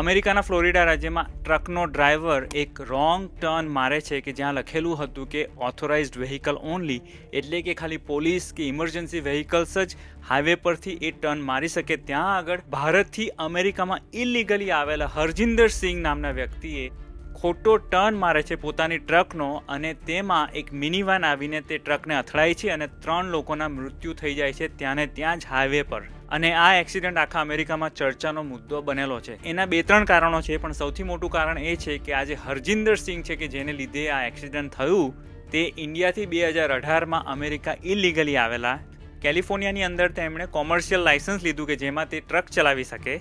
અમેરિકાના ફ્લોરિડા રાજ્યમાં ટ્રકનો ડ્રાઈવર એક રોંગ ટર્ન મારે છે કે જ્યાં લખેલું હતું કે ઓથોરાઇઝ્ડ વેહિકલ ઓનલી એટલે કે ખાલી પોલીસ કે ઇમરજન્સી વેહિકલ્સ જ હાઈવે પરથી એ ટર્ન મારી શકે. ત્યાં આગળ ભારતથી અમેરિકામાં ઇલીગલી આવેલા હરજિંદર સિંહ નામના વ્યક્તિએ ખોટો ટર્ન મારે છે પોતાની ટ્રકનો અને તેમાં એક મિનીવાન આવીને તે ટ્રકને અથડાય છે અને ત્રણ લોકોના મૃત્યુ થઈ જાય છે ત્યાંને ત્યાં જ હાઈવે પર. અને આ એક્સિડન્ટ આખા અમેરિકામાં ચર્ચાનો મુદ્દો બનેલો છે. એના બે ત્રણ કારણો છે, પણ સૌથી મોટું કારણ એ છે કે આજે હરજિંદર સિંહ છે કે જેને લીધે આ એક્સિડન્ટ થયું, તે ઇન્ડિયાથી બે હજાર અઢારમાં અમેરિકા ઇલીગલી આવેલા. કેલિફોર્નિયાની અંદર તેમણે કોમર્શિયલ લાઇસન્સ લીધું કે જેમાં તે ટ્રક ચલાવી શકે.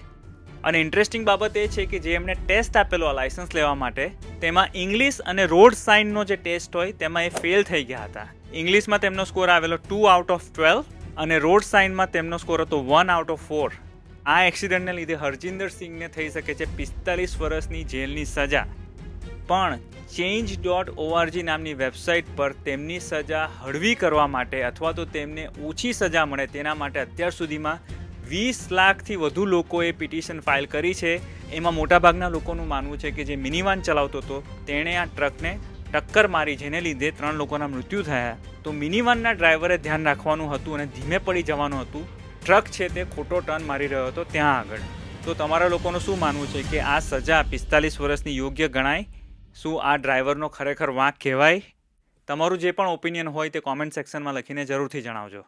અને ઇન્ટરેસ્ટિંગ બાબત એ છે કે જે એમણે ટેસ્ટ આપેલો આ લાઇસન્સ લેવા માટે, તેમાં ઇંગ્લિશ અને રોડ સાઇનનો જે ટેસ્ટ હોય, તેમાં એ ફેલ થઈ ગયા હતા. ઇંગ્લિશમાં તેમનો સ્કોર આવેલો ટુ આઉટ ઓફ ટ્વેલ્વ. અને રોડ સાઇનમાં તેમનો સ્કોર હતો વન આઉટ ઓફ ફોર. આ એક્સિડન્ટને લીધે હરજિંદર સિંહને થઈ શકે છે પિસ્તાલીસ વર્ષની જેલની સજા. પણ ચેન્જ ડોટ ઓઆરજી નામની વેબસાઇટ પર તેમની સજા હળવી કરવા માટે અથવા તો તેમને ઓછી સજા મળે તેના માટે અત્યાર સુધીમાં વીસ લાખથી વધુ લોકોએ પિટિશન ફાઇલ કરી છે. એમાં મોટાભાગના લોકોનું માનવું છે કે જે મિનિવાન ચલાવતો હતો, તેણે આ ટ્રકને ટક્કર મારી જેને લીધે ત્રણ લોકોના મૃત્યુ થયા. તો મિનિવાનના ડ્રાઈવરે ધ્યાન રાખવાનું હતું અને ધીમે પડી જવાનું હતું. ટ્રક છે તે ખોટો ટર્ન મારી રહ્યો હતો ત્યાં આગળ. તો તમારા લોકોનું શું માનવું છે કે આ સજા પિસ્તાલીસ વર્ષની યોગ્ય ગણાય? શું આ ડ્રાઈવરનો ખરેખર વાંક કહેવાય? તમારું જે પણ ઓપિનિયન હોય તે કોમેન્ટ સેક્શનમાં લખીને જરૂરથી જણાવજો.